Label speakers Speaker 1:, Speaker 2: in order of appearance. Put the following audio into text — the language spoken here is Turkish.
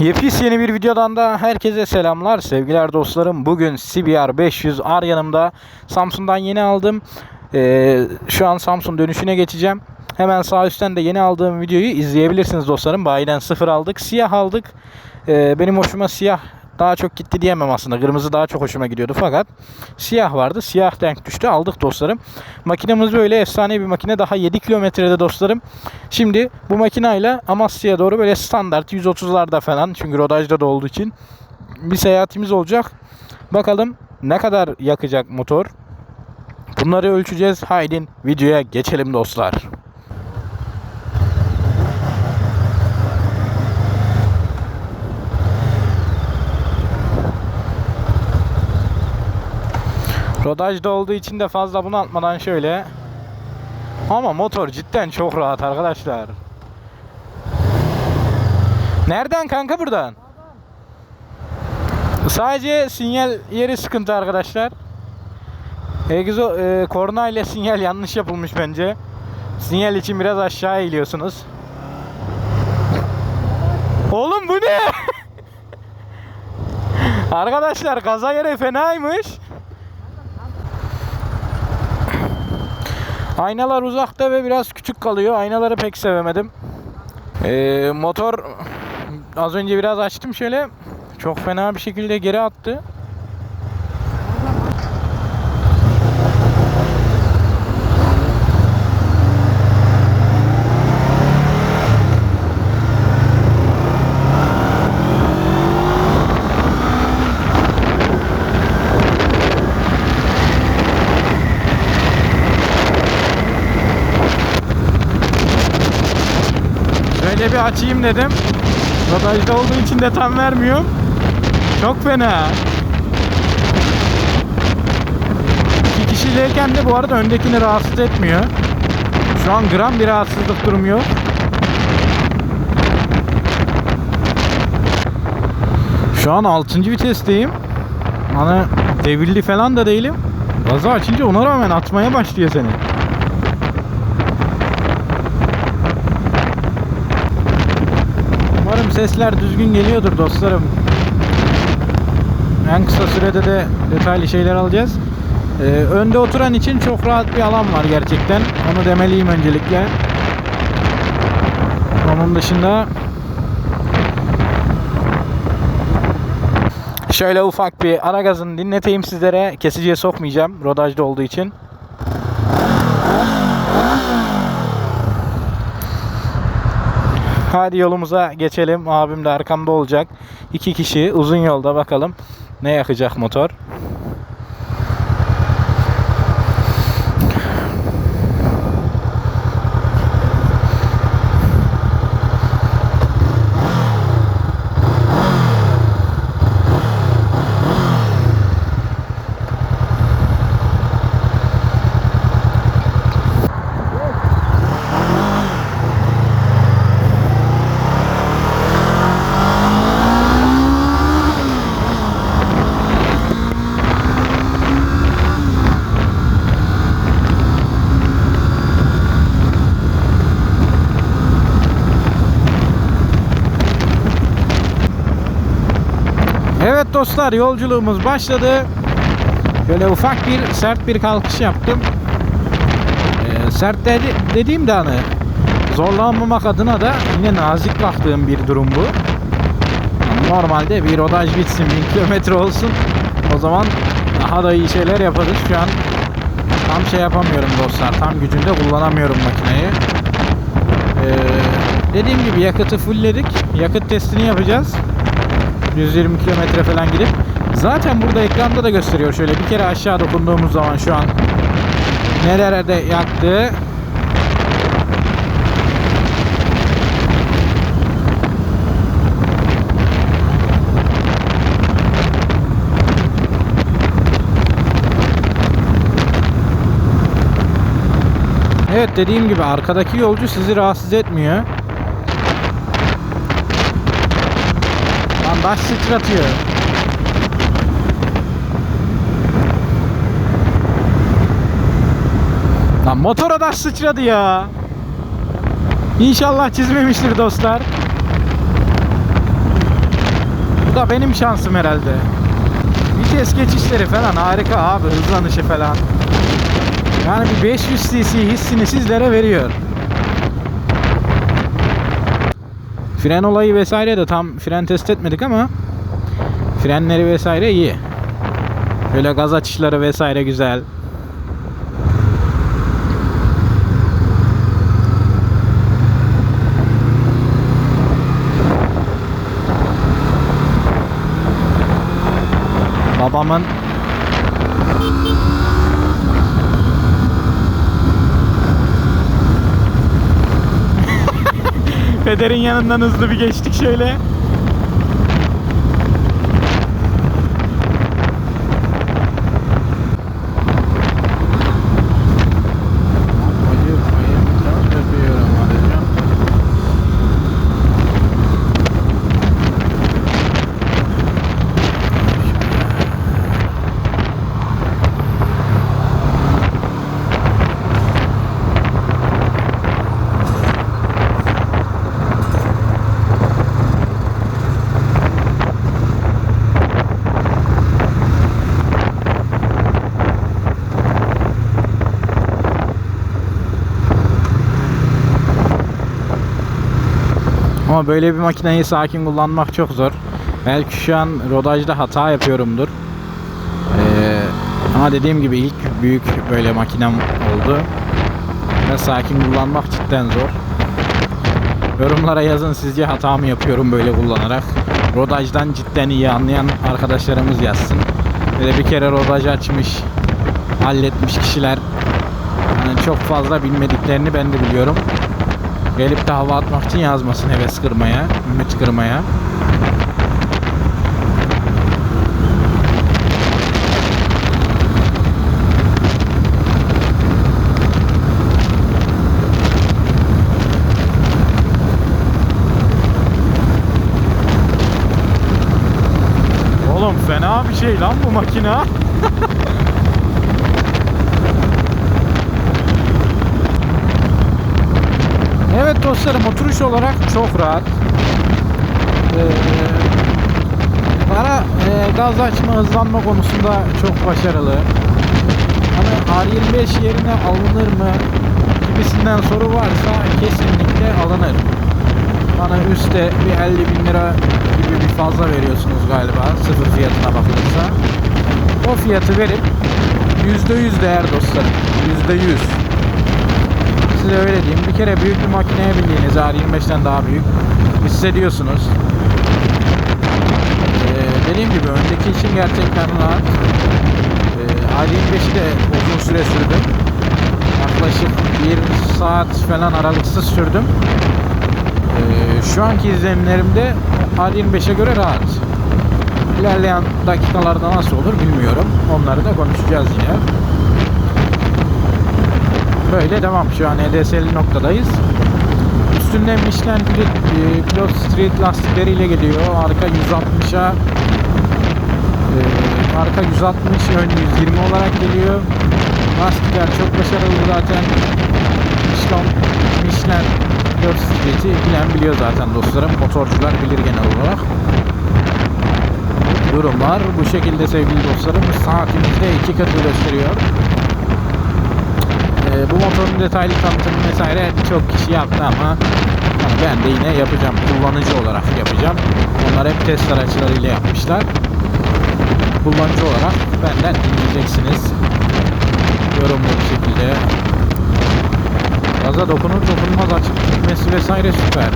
Speaker 1: Yepis yeni bir videodan da herkese selamlar sevgiler dostlarım. Bugün CBR 500 R yanımda. Samsun'dan yeni aldım. Ee, şu an Samsun dönüşüne geçeceğim. Hemen sağ üstten de yeni aldığım videoyu izleyebilirsiniz dostlarım. Bayiden sıfır aldık. Siyah aldık. Ee, benim hoşuma siyah daha çok gitti diyemem aslında. Kırmızı daha çok hoşuma gidiyordu fakat siyah vardı. Siyah denk düştü. Aldık dostlarım. Makinemiz böyle efsane bir makine. Daha 7 kilometrede dostlarım. Şimdi bu makinayla Amasya'ya doğru böyle standart 130'larda falan çünkü rodajda da olduğu için bir seyahatimiz olacak. Bakalım ne kadar yakacak motor. Bunları ölçeceğiz. Haydi videoya geçelim dostlar. Rodajda olduğu için de fazla bunu atmadan şöyle. Ama motor cidden çok rahat arkadaşlar. Nereden kanka buradan? Sadece sinyal yeri sıkıntı arkadaşlar. Egzo e, korna ile sinyal yanlış yapılmış bence. Sinyal için biraz aşağı eğiliyorsunuz. Oğlum bu ne? arkadaşlar gaza yere fenaymış. Aynalar uzakta ve biraz küçük kalıyor. Aynaları pek sevemedim. Ee, motor az önce biraz açtım şöyle. Çok fena bir şekilde geri attı. Şöyle bir açayım dedim. Rodajda olduğu için de tam vermiyorum. Çok fena. İki kişileyken de bu arada öndekini rahatsız etmiyor. Şu an gram bir rahatsızlık durumu yok. Şu an 6. vitesteyim. Hani devirli falan da değilim. Gazı açınca ona rağmen atmaya başlıyor seni. Sesler düzgün geliyordur dostlarım. En kısa sürede de detaylı şeyler alacağız. Ee, önde oturan için çok rahat bir alan var gerçekten. Onu demeliyim öncelikle. Onun dışında şöyle ufak bir ara gazını dinleteyim sizlere. Kesiciye sokmayacağım rodajda olduğu için. Hadi yolumuza geçelim. Abim de arkamda olacak. İki kişi uzun yolda bakalım ne yakacak motor. Evet dostlar yolculuğumuz başladı. Böyle ufak bir sert bir kalkış yaptım. Ee, sert dedi, dediğim de hani zorlanmamak adına da yine nazik baktığım bir durum bu. Yani normalde bir rodaj bitsin, bir kilometre olsun. O zaman daha da iyi şeyler yaparız. Şu an tam şey yapamıyorum dostlar. Tam gücünde kullanamıyorum makineyi. Ee, dediğim gibi yakıtı fullledik. Yakıt testini yapacağız. 120 kilometre falan gidip zaten burada ekranda da gösteriyor şöyle bir kere aşağı dokunduğumuz zaman şu an nelerde yaktı Evet dediğim gibi arkadaki yolcu sizi rahatsız etmiyor. Lan baş sıçratıyor. Lan motora da sıçradı ya. İnşallah çizmemiştir dostlar. da benim şansım herhalde. Vites geçişleri falan harika abi hızlanışı falan. Yani bir 500 cc hissini sizlere veriyor. Fren olayı vesaire de tam fren test etmedik ama frenleri vesaire iyi. Böyle gaz açışları vesaire güzel. Babamın Pederin yanından hızlı bir geçtik şöyle. Ama böyle bir makineyi sakin kullanmak çok zor. Belki şu an rodajda hata yapıyorumdur. Ee, ama dediğim gibi ilk büyük böyle makinem oldu. Ve sakin kullanmak cidden zor. Yorumlara yazın sizce hata mı yapıyorum böyle kullanarak. Rodajdan cidden iyi anlayan arkadaşlarımız yazsın. Böyle bir kere rodaj açmış, halletmiş kişiler yani çok fazla bilmediklerini ben de biliyorum. Gelip de hava atmak için yazmasın heves kırmaya, ümit kırmaya. Oğlum fena bir şey lan bu makina. Evet dostlarım oturuş olarak çok rahat. Ee, para e, gaz açma hızlanma konusunda çok başarılı. Hani R25 yerine alınır mı gibisinden soru varsa kesinlikle alınır. Bana üstte bir 50 bin lira gibi bir fazla veriyorsunuz galiba sıfır fiyatına bakılırsa. O fiyatı verip %100 değer dostlarım. %100 size öyle diyeyim. Bir kere büyük bir makineye bindiğiniz R25'ten daha büyük hissediyorsunuz. Ee, dediğim gibi öndeki için gerçekten rahat. Ee, R25'i de uzun süre sürdüm. Yaklaşık bir saat falan aralıksız sürdüm. Ee, şu anki izlenimlerimde R25'e göre rahat. İlerleyen dakikalarda nasıl olur bilmiyorum. Onları da konuşacağız yine. Böyle devam. Şu an EDS'li noktadayız. Üstünde Michelin Pilot, e, Street lastikleriyle geliyor. Arka 160'a e, arka 160 ön 120 olarak geliyor. Lastikler çok başarılı zaten. Michelin, Michelin Pilot Street'i bilen biliyor zaten dostlarım. Motorcular bilir genel olarak. Durumlar bu şekilde sevgili dostlarım. Saatimizde iki katı gösteriyor. Ee, bu motorun detaylı tanıtımı vesaire birçok kişi yaptı ama ben de yine yapacağım. Kullanıcı olarak yapacağım. Onlar hep test araçlarıyla yapmışlar. Kullanıcı olarak benden dinleyeceksiniz. Yorumlu bir şekilde. Gaza dokunur dokunmaz açıp gitmesi vesaire süper.